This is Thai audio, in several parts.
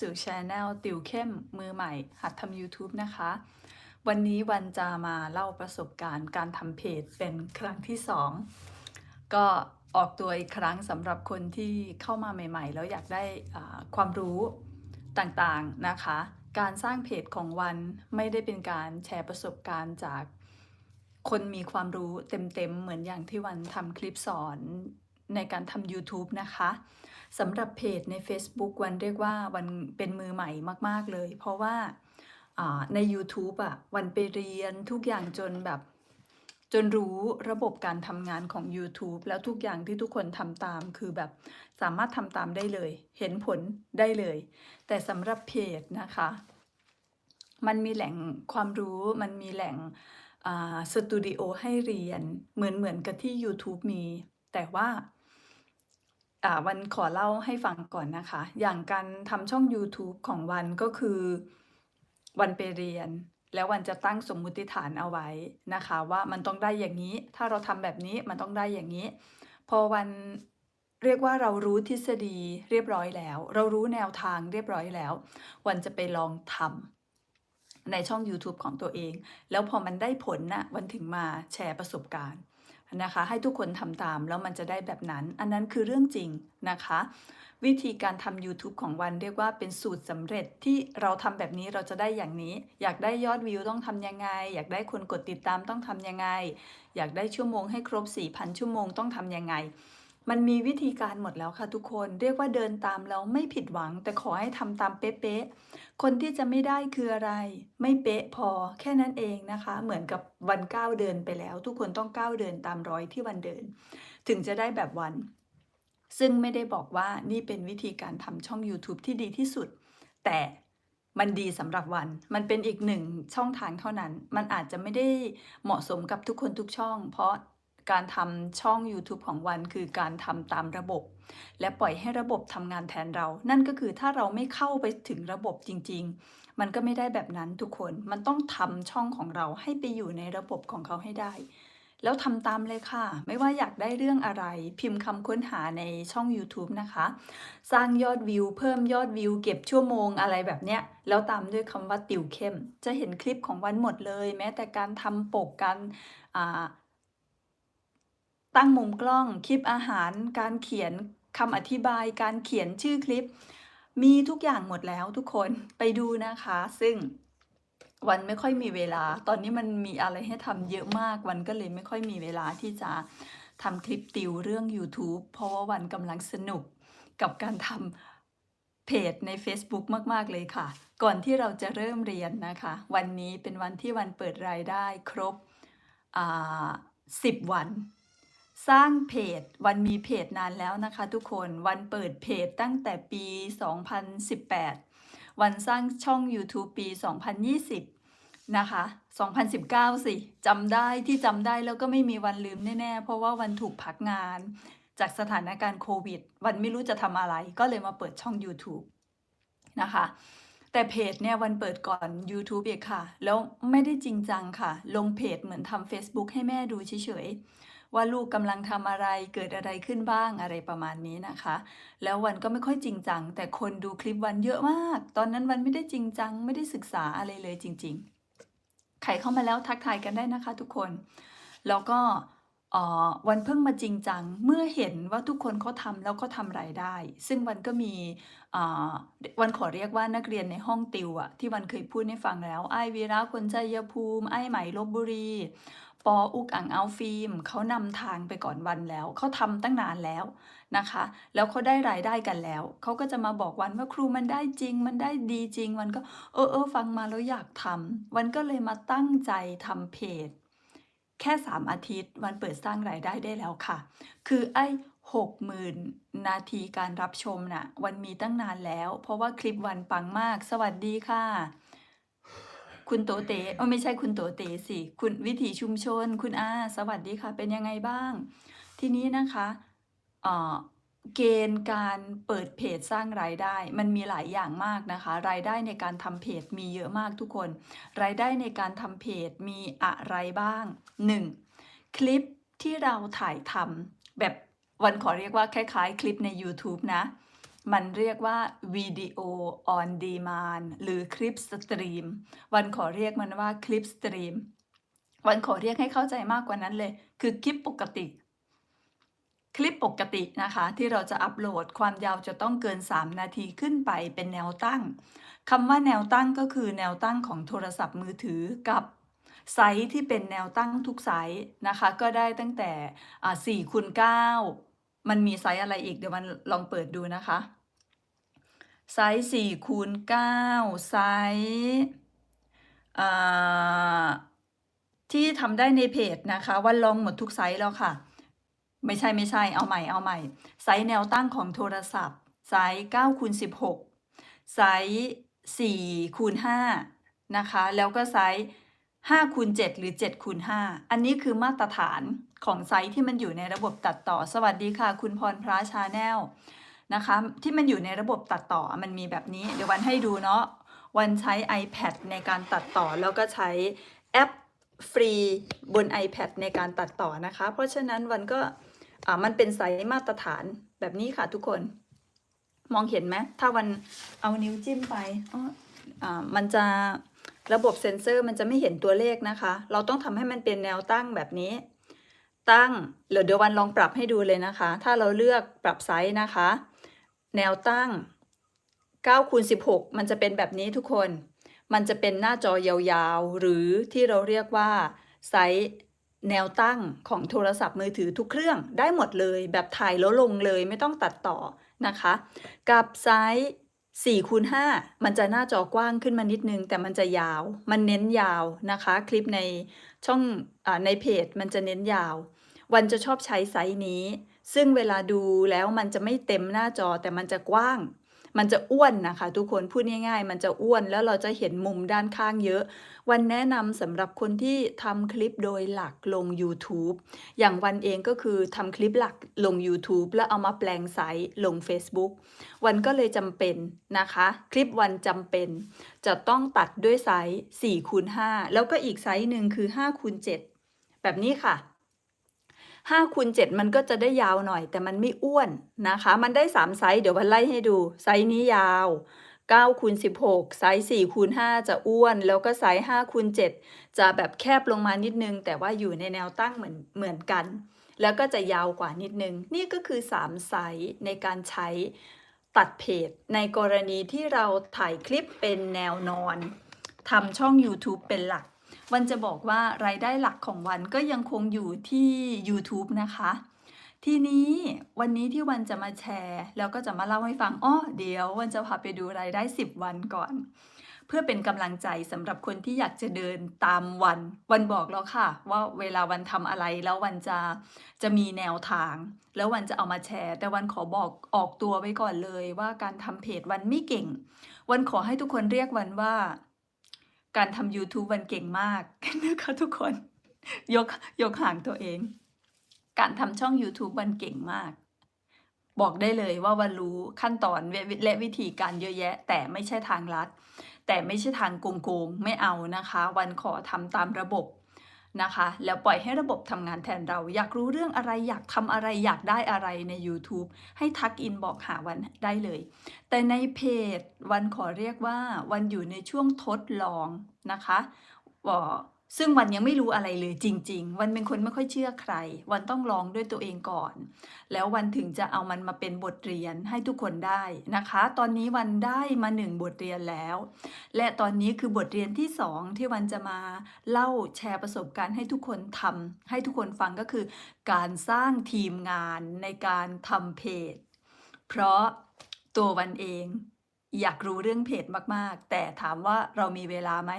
สู่ช anel ติวเข้มมือใหม่ หัดทำ YouTube นะคะ วันนี้วันจะมาเล่าประสบการณ์การทำเพจเป็นครั้งที่สองก็ออกตัวอีกครั้งสำหรับคนที่เข้ามาใหม่ ๆ แล้วอยากได้ความรู้ต่างๆนะคะ การสร้างเพจของวันไม่ได้เป็นการแชร์ประสบการณ์จากคนมีความรู้เต็มๆ เหมือนอย่างที่วันทำคลิปสอน ในการทำ YouTube นะคะสำหรับเพจใน Facebook วันเรียกว่าวันเป็นมือใหม่มาก ๆ เลย เพราะว่าใน YouTube อะวันไปเรียนทุกอย่างจนแบบ จนรู้ระบบการทำงานของ YouTube แล้วทุกอย่างที่ทุกคนทำตามคือแบบสามารถทำตามได้เลย เห็นผลได้เลย แต่สำหรับเพจนะคะ มันมีแหล่งความรู้มันมีแหล่งสตูดิโอให้เรียนเหมือนเหมือนกับที่ YouTube มี แต่ว่า อ่า วัน ขอเล่าให้ฟังก่อนนะคะ อย่างการทำช่อง YouTube ของวัน ก็คือ วันไปเรียน แล้ววันจะตั้งสมมุติฐานเอาไว้นะคะว่ามันต้องได้อย่างนี้ ถ้าเราทำแบบนี้มันต้องได้อย่างนี้ พอวัน เรียกว่าเรารู้ทฤษฎีเรียบร้อยแล้ว เรารู้แนวทางเรียบร้อยแล้ว วันจะไปลองทำในช่อง YouTube ของตัวเอง แล้วพอมันได้ผลน่ะวันถึงมาแชร์ประสบการณ์ นะคะ ให้ทุกคนทำตาม แล้วมันจะได้แบบนั้น อันนั้นคือเรื่องจริงนะคะ วิธีการทำ YouTube ของวันเรียกว่าเป็นสูตรสำเร็จที่เราทำแบบนี้เราจะได้อย่างนี้ อยากได้ยอดวิวต้องทำยังไง อยากได้คนกดติดตามต้องทำยังไง อยากได้ชั่วโมงให้ครบ 4,000 ชั่วโมงต้องทำยังไง มันมีวิธีการหมดแล้วค่ะทุกคนเรียกว่าเดินตามแล้วไม่ผิดหวัง แต่ขอให้ทำตามเป๊ะๆคนที่จะไม่ได้คืออะไร ไม่เป๊ะพอแค่นั้นเองนะคะ เหมือนกับวันก้าวเดินไปแล้ว ทุกคนต้องก้าวเดินตามรอยที่วันเดิน ถึงจะได้แบบวัน ซึ่งไม่ได้บอกว่านี่เป็นวิธีการทำช่อง YouTube ที่ดีที่สุด แต่มันดีสำหรับวัน มันเป็นอีกหนึ่งช่องทางเท่านั้น มันอาจจะไม่ได้เหมาะสมกับทุกคนทุกช่อง เพราะ การทำช่อง YouTube ของวันคือการทำตามระบบ และปล่อยให้ระบบทำงานแทนเรา นั่นก็คือถ้าเราไม่เข้าไปถึงระบบจริง ๆ มันก็ไม่ได้แบบนั้นทุกคน มันต้องทำช่องของเราให้ไปอยู่ในระบบของเขาให้ได้ แล้วทำตามเลยค่ะ ไม่ว่าอยากได้เรื่องอะไร พิมพ์คำค้นหาในช่อง YouTube นะคะ สร้างยอดวิว เพิ่มยอดวิว เก็บชั่วโมงอะไรแบบเนี้ย แล้วตามด้วยคำว่าติวเข้ม จะเห็นคลิปของวันหมดเลย แม้แต่การทำปกการอ่า ตั้งมุมกล้อง คลิปอาหาร การเขียนคำอธิบาย การเขียนชื่อคลิป มีทุกอย่างหมดแล้วทุกคนไปดูนะคะ ซึ่งวันไม่ค่อยมีเวลา ตอนนี้มันมีอะไรให้ทำเยอะมาก วันก็เลยไม่ค่อยมีเวลาที่จะทำคลิปติวเรื่อง YouTube เพราะว่าวันกำลังสนุกกับการทำเพจใน Facebook มาก ๆ เลยค่ะ ก่อนที่เราจะเริ่มเรียนนะคะ วันนี้เป็นวันที่วันเปิดรายได้ครบอ่า10 วัน สร้างเพจวันมีเพจนานแล้วนะคะทุกคนวันเปิดเพจตั้งแต่ปี 2018 วันสร้างช่อง YouTube ปี 2020 นะคะ 2019 สิจำได้ที่จำได้แล้วก็ไม่มีวันลืมแน่ๆ เพราะว่าวันถูกพักงาน จากสถานการณ์โควิด วันไม่รู้จะทำอะไร ก็เลยมาเปิดช่อง YouTube นะคะแต่เพจเนี่ยวันเปิดก่อน YouTube อีกค่ะ แล้วไม่ได้จริงจังค่ะ ลงเพจเหมือนทำ Facebook ให้แม่ดูเฉยๆ ว่าลูกกำลังทำอะไรเกิดอะไรขึ้นบ้างอะไรประมาณนี้นะคะ แล้ววันก็ไม่ค่อยจริงจัง แต่คนดูคลิปวันเยอะมาก ตอนนั้นวันไม่ได้จริงจัง ไม่ได้ศึกษาอะไรเลยจริง ๆ ใครเข้ามาแล้วทักทายกันได้นะคะทุกคน แล้วก็อ่อวันเพิ่งมาจริงจัง เมื่อเห็นว่าทุกคนเขาทำแล้วก็ทำรายได้ ซึ่งวันก็มีอ่าวันขอเรียกว่านักเรียนในห้องติวอะที่วันเคยพูดให้ฟังแล้ว ไอ้วีระคนชัยภูมิ ไอ้ไหมลบบุรี ปออุกอ่างเอาฟิล์มเขานำทางไปก่อนวันแล้ว เขาทำตั้งนานแล้วนะคะ แล้วเขาได้รายได้กันแล้ว เขาก็จะมาบอกวันว่าครูมันได้จริง มันได้ดีจริง วันก็เออเออฟังมาแล้วอยากทำวันก็เลยมาตั้งใจทำเพจ แค่ 3 อาทิตย์ วันเปิดสร้างรายได้ได้แล้วค่ะ คือไอ้หกหมื่นนาทีการรับชมน่ะ วันมีตั้งนานแล้ว เพราะว่าคลิปวันปังมาก สวัสดีค่ะ คุณโตเตเออไม่ใช่คุณโตเตสิ คุณวิถีชุมชน คุณอาสวัสดีค่ะ เป็นยังไงบ้าง ทีนี้นะคะเออเกณฑ์การเปิดเพจสร้างรายได้ มันมีหลายอย่างมากนะคะ รายได้ในการทำเพจมีเยอะมากทุกคน รายได้ในการทำเพจมีอะไรบ้าง 1. คลิปที่เราถ่ายทำแบบวันขอเรียกว่าคล้ายๆ คลิปใน YouTube นะ มันเรียกว่าวิดีโอ on demand หรือคลิปสตรีม วันขอเรียกมันว่าคลิปสตรีม วันขอเรียกให้เข้าใจมากกว่านั้นเลย คือคลิปปกติ คลิปปกตินะคะ ที่เราจะอัปโหลดความยาวจะต้องเกิน 3 นาทีขึ้นไปเป็นแนวตั้งคำว่าแนวตั้งก็คือแนวตั้งของโทรศัพท์มือถือกับไซส์ที่เป็นแนวตั้งทุกไซส์นะคะ ก็ได้ตั้งแต่4คูณ9 มันมีไซส์อะไรอีกเดี๋ยวมันลองเปิดดูนะคะ ไซส์4คูณ9ไซส์ที่ทำได้ในเพจนะคะวันลองหมดทุกไซส์แล้วค่ะ ไม่ใช่ไม่ใช่เอาใหม่เอาใหม่ ไซส์แนวตั้งของโทรศัพท์ ไซส์9คูณ16 ไซส์4คูณ5นะคะ แล้วก็ไซส์ 5คูณ7หรือ7คูณ5อันนี้คือมาตรฐานของไซส์ที่มันอยู่ในระบบตัดต่อ สวัสดีค่ะ คุณพรพระชาแนลนะคะ ที่มันอยู่ในระบบตัดต่อมันมีแบบนี้ เดี๋ยววันให้ดูเนาะวันใช้ iPad ในการตัดต่อแล้วก็ใช้แอปฟรีบน iPad ในการตัดต่อนะคะ เพราะฉะนั้นวันก็อ่ามันเป็นไซส์มาตรฐานแบบนี้ค่ะทุกคน มองเห็นไหมถ้าวันเอานิ้วจิ้มไปอ๋ออ่ามันจะ ระบบเซ็นเซอร์มันจะไม่เห็นตัวเลขนะคะ เราต้องทำให้มันเป็นแนวตั้งแบบนี้ ตั้งเดี๋ยวเดี๋ยววันลองปรับให้ดูเลยนะคะ ถ้าเราเลือกปรับไซส์นะคะ แนวตั้ง9คูณ16 มันจะเป็นแบบนี้ทุกคน มันจะเป็นหน้าจอยาวๆ หรือที่เราเรียกว่าไซส์แนวตั้งของโทรศัพท์มือถือทุกเครื่องได้หมดเลย แบบถ่ายแล้วลงเลยไม่ต้องตัดต่อนะคะ กับไซส์ 4คูณ5มันจะหน้าจอกว้างขึ้นมานิดนึง แต่มันจะยาว มันเน้นยาวนะคะ คลิปในช่องอในเพจมันจะเน้นยาว วันจะชอบใช้ไซส์นี้ ซึ่งเวลาดูแล้วมันจะไม่เต็มหน้าจอแต่มันจะกว้าง มันจะอ้วนนะคะ ทุกคนพูดง่ายๆ มันจะอ้วนแล้วเราจะเห็นมุมด้านข้างเยอะ วันแนะนำสำหรับคนที่ทำคลิปโดยหลักลง YouTube อย่างวันเองก็คือทำคลิปหลักลง YouTube แล้วเอามาแปลงไซส์ลง Facebook วันก็เลยจำเป็นนะคะ คลิปวันจำเป็น จะต้องตัดด้วยไซส์4คูณ5แล้วก็อีกไซส์หนึ่งคือ5คูณ7แบบนี้ค่ะ 5คูณ7มันก็จะได้ยาวหน่อย แต่มันไม่อ้วนนะคะ มันได้ 3 ไซส์เดี๋ยววันไล่ให้ดู ไซส์นี้ยาว9คูณ16 ไซส์4คูณ5จะอ้วน แล้วก็ไซส์5คูณ7จะแบบแคบลงมานิดนึง แต่ว่าอยู่ในแนวตั้งเหมือนเหมือนกัน แล้วก็จะยาวกว่านิดนึง นี่ก็คือ 3 ไซส์ในการใช้ตัดเพจ ในกรณีที่เราถ่ายคลิปเป็นแนวนอนทำช่อง YouTube เป็นหลัก วันจะบอกว่ารายได้หลักของวันก็ยังคงอยู่ที่ YouTube นะคะ ทีนี้วันนี้ที่วันจะมาแชร์ แล้วก็จะมาเล่าให้ฟังอ้อเดี๋ยววันจะพาไปดูรายได้ 10 วันก่อน เพื่อเป็นกำลังใจสำหรับคนที่อยากจะเดินตามวัน วันบอกแล้วค่ะ ว่าเวลาวันทำอะไรแล้ววันจะจะมีแนวทาง แล้ววันจะเอามาแชร์ แต่วันขอบอกออกตัวไว้ก่อนเลย ว่าการทำเพจวันไม่เก่ง วันขอให้ทุกคนเรียกวันว่า การทำ YouTube วันเก่งมากนะคะทุกคน ยกยกห่างตัวเอง การทำช่อง YouTube วันเก่งมาก บอกได้เลยว่าวันรู้ขั้นตอนและและวิธีการเยอะแยะ แต่ไม่ใช่ทางลัด แต่ไม่ใช่ทางโกงๆ ไม่เอานะคะ วันขอทำตามระบบ นะคะ แล้วปล่อยให้ระบบทำงานแทนเรา อยากรู้เรื่องอะไรอยากทำอะไรอยากได้อะไรใน YouTube ให้ทักอินบอกหาวันได้เลย แต่ในเพจวันขอเรียกว่าวันอยู่ในช่วงทดลองนะคะ ซึ่งวันยังไม่รู้อะไรเลยจริง ๆ วันเป็นคนไม่ค่อยเชื่อใคร วันต้องลองด้วยตัวเองก่อน แล้ววันถึงจะเอามันมาเป็นบทเรียนให้ทุกคนได้นะคะ ตอนนี้วันได้มาหนึ่งบทเรียนแล้ว และตอนนี้คือบทเรียนที่สองที่วันจะมาเล่าแชร์ประสบการณ์ให้ทุกคนทำให้ทุกคนฟังก็คือ การสร้างทีมงานในการทำเพจ เพราะตัววันเอง อยากรู้เรื่องเพจมากๆ แต่ถามว่าเรามีเวลาไหม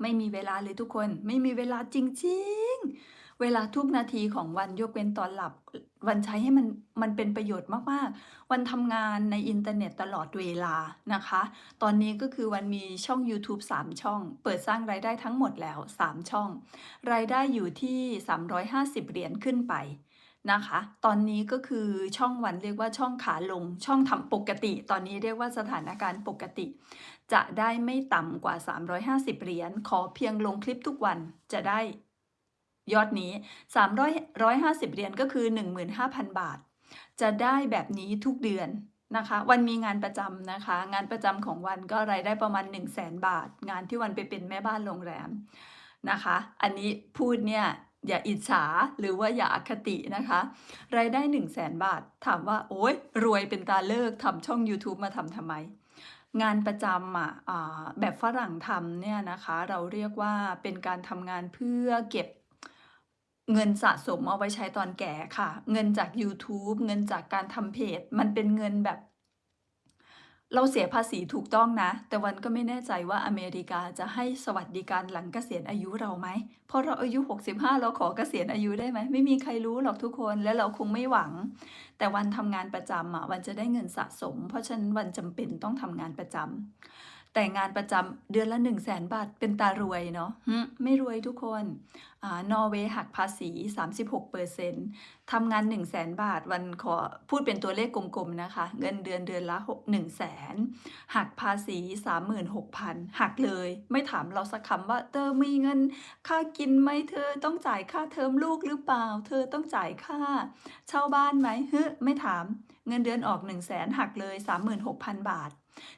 ไม่มีเวลาเลยทุกคน ไม่มีเวลาจริง ๆ เวลาทุกนาทีของวันยกเว้นตอนหลับ วันใช้ให้มันมันเป็นประโยชน์มากๆ วันทำงานในอินเทอร์เน็ตตลอดเวลานะคะ ตอนนี้ก็คือวันมีช่อง YouTube 3 ช่อง เปิดสร้างรายได้ทั้งหมดแล้ว 3 ช่อง รายได้อยู่ที่ 350 เหรียญขึ้นไป นะคะ ตอนนี้ก็คือช่องวันเรียกว่าช่องขาลง ช่องทำปกติ ตอนนี้เรียกว่าสถานการณ์ปกติ จะได้ไม่ต่ำกว่า 350 เหรียญ ขอเพียงลงคลิปทุกวันจะได้ยอดนี้300 150 เหรียญก็คือ 15,000 บาท จะได้แบบนี้ทุกเดือนนะคะ วันมีงานประจำนะคะ งานประจำของวันก็รายได้ประมาณ 1 0 0 0 0แสนบาท งานที่วันไปเป็นแม่บ้านโรงแรมนะคะ อันนี้พูดเนี่ย อย่าอิจฉาหรือว่าอย่าอคตินะคะ รายได้ 1 0 0 0 0แสนบาท ถามว่าโอ๊ย รวยเป็นตาเลิกทำช่อง YouTube มาทำทำไม งานประจำอะอ่าแบบฝรั่งทำเนี่ยนะคะ เราเรียกว่าเป็นการทำงานเพื่อเก็บเงินสะสมเอาไว้ใช้ตอนแก่ค่ะ เงินจาก YouTube เงินจากการทำเพจ มันเป็นเงินแบบ เราเสียภาษีถูกต้องนะ แต่วันก็ไม่แน่ใจว่าอเมริกาจะให้สวัสดิการหลังเกษียณอายุเราไหมเพราะเราอายุ 65 เราขอเกษียณอายุได้ไหม ไม่มีใครรู้หรอกทุกคนและเราคงไม่หวัง แต่วันทำงานประจำอะวันจะได้เงินสะสม เพราะฉะนั้นวันจำเป็นต้องทำงานประจำ แต่งานประจำเดือนละ1 0 0 0 0แสนบาทเป็นตารวยเนาะไม่รวยทุกคนอนอร์เวย์หักภาษี 36เปอร์เซ็นต์ทำงาน 1 0 0 0 0แสนบาทวันขอพูดเป็นตัวเลขกลมๆนะคะ เงินเดือนเดือนละ1 0 0 0แสนหักภาษี 36,000 หักเลย ไม่ถามเราสักคำว่าเธอมีเงินค่ากินไหมเธอต้องจ่ายค่าเทอมลูกหรือเปล่า เธอต้องจ่ายค่าเช่าบ้านไหมฮึไม่ถาม เงินเดือนออก 1 0 0 0 0แสนหักเลย 36,000 บาท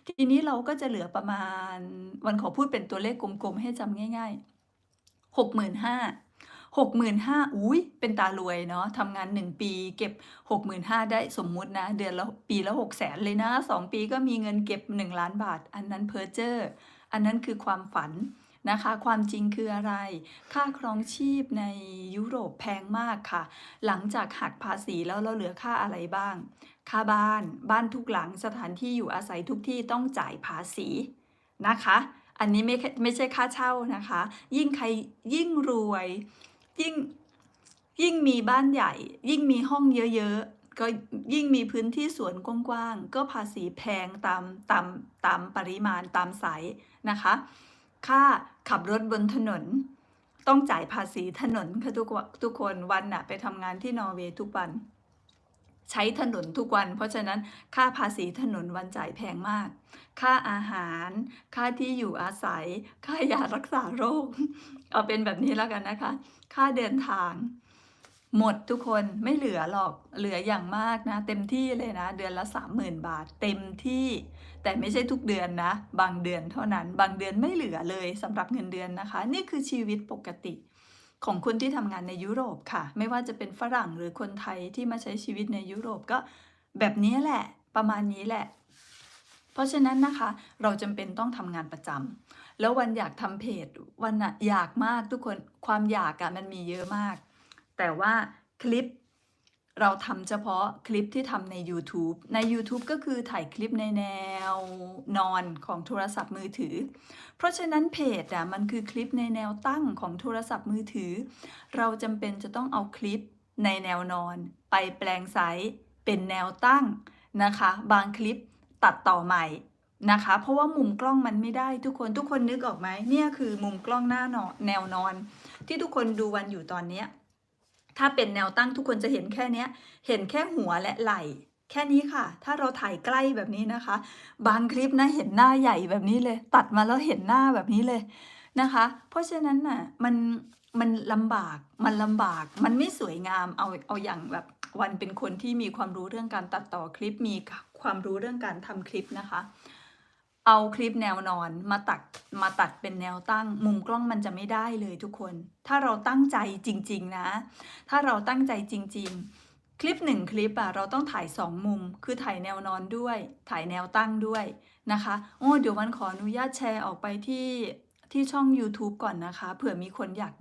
ทีนี้เราก็จะเหลือประมาณวันขอพูดเป็นตัวเลขกลมๆ ให้จำง่ายๆหกหมื่นห้าหกหมื่นห้าอุ้ยเป็นตารวยเนาะทำงานหนึ่งปีเก็บหกหมื่นห้าได้สมมุตินะ เดือนละปีละหกแสนเลยนะสองปีก็มีเงินเก็บหนึ่งล้านบาท อันนั้นเพอเจอร์อันนั้นคือความฝันนะคะ ความจริงคืออะไร ค่าครองชีพในยุโรปแพงมากค่ะ หลังจากหักภาษีแล้วเราเหลือค่าอะไรบ้าง ค่าบ้าน บ้านทุกหลัง สถานที่อยู่อาศัยทุกที่ต้องจ่ายภาษีนะคะ อันนี้ไม่ไม่ใช่ค่าเช่านะคะ ยิ่งใครยิ่งรวย ยิ่งยิ่งมีบ้านใหญ่ ยิ่งมีห้องเยอะๆ ก็ยิ่งมีพื้นที่สวนกว้างๆ ก็ภาษีแพงตามตามตามปริมาณตามไซส์นะคะ ค่าขับรถบนถนน ต้องจ่ายภาษีถนนค่ะทุกทุกคนวันน่ะไปทำงานที่นอร์เวย์ทุกวัน ใช้ถนนทุกวัน เพราะฉะนั้นค่าภาษีถนนวันจ่ายแพงมาก ค่าอาหาร ค่าที่อยู่อาศัย ค่ายารักษาโรค เอาเป็นแบบนี้แล้วกันนะคะ ค่าเดินทาง หมดทุกคนไม่เหลือหรอกเหลืออย่างมากนะ เต็มที่เลยนะ เดือนละ 30,000 บาท เต็มที่ แต่ไม่ใช่ทุกเดือนนะ บางเดือนเท่านั้น บางเดือนไม่เหลือเลยสำหรับเงินเดือนนะคะ นี่คือชีวิตปกติ ของคนที่ทำงานในยุโรปค่ะ ไม่ว่าจะเป็นฝรั่งหรือคนไทยที่มาใช้ชีวิตในยุโรปก็แบบนี้แหละประมาณนี้แหละ เพราะฉะนั้นนะคะ เราจำเป็นต้องทำงานประจำแล้ววันอยากทำเพจวันอะอยากมากทุกคนความอยากอะมันมีเยอะมาก แต่ว่าคลิป เราทำเฉพาะคลิปที่ทำใน YouTube ใน YouTube ก็คือถ่ายคลิปในแนวนอนของโทรศัพท์มือถือ เพราะฉะนั้นเพจอะมันคือคลิปในแนวตั้งของโทรศัพท์มือถือ เราจำเป็นจะต้องเอาคลิปในแนวนอน ไปแปลงไซส์เป็นแนวตั้งนะคะ บางคลิปตัดต่อใหม่นะคะ เพราะว่ามุมกล้องมันไม่ได้ทุกคนทุกคนนึกออกไหมเนี่ยคือมุมกล้องหน้านอนแนวนอน ที่ทุกคนดูวันอยู่ตอนเนี้ย ถ้าเป็นแนวตั้งทุกคนจะเห็นแค่เนี้ยเห็นแค่หัวและไหล่แค่นี้ค่ะ ถ้าเราถ่ายใกล้แบบนี้นะคะ บางคลิปนะเห็นหน้าใหญ่แบบนี้เลย ตัดมาแล้วเห็นหน้าแบบนี้เลยนะคะ เพราะฉะนั้นน่ะมันมันลำบาก มันลำบาก มันไม่สวยงาม เอาเอาอย่างแบบวันเป็นคนที่มีความรู้เรื่องการตัดต่อคลิป มีความรู้เรื่องการทำคลิปนะคะ เอาคลิปแนวนอนมาตัดมาตัดเป็นแนวตั้ง มุมกล้องมันจะไม่ได้เลยทุกคน ถ้าเราตั้งใจจริง ๆ นะ ถ้าเราตั้งใจจริง ๆ คลิปหนึ่งคลิปอะเราต้องถ่ายสองมุม คือถ่ายแนวนอนด้วย ถ่ายแนวตั้งด้วยนะคะโอ้เดี๋ยววันขออนุญาตแชร์ออกไปที่ที่ช่อง YouTube ก่อนนะคะ เผื่อมีคนอยากดู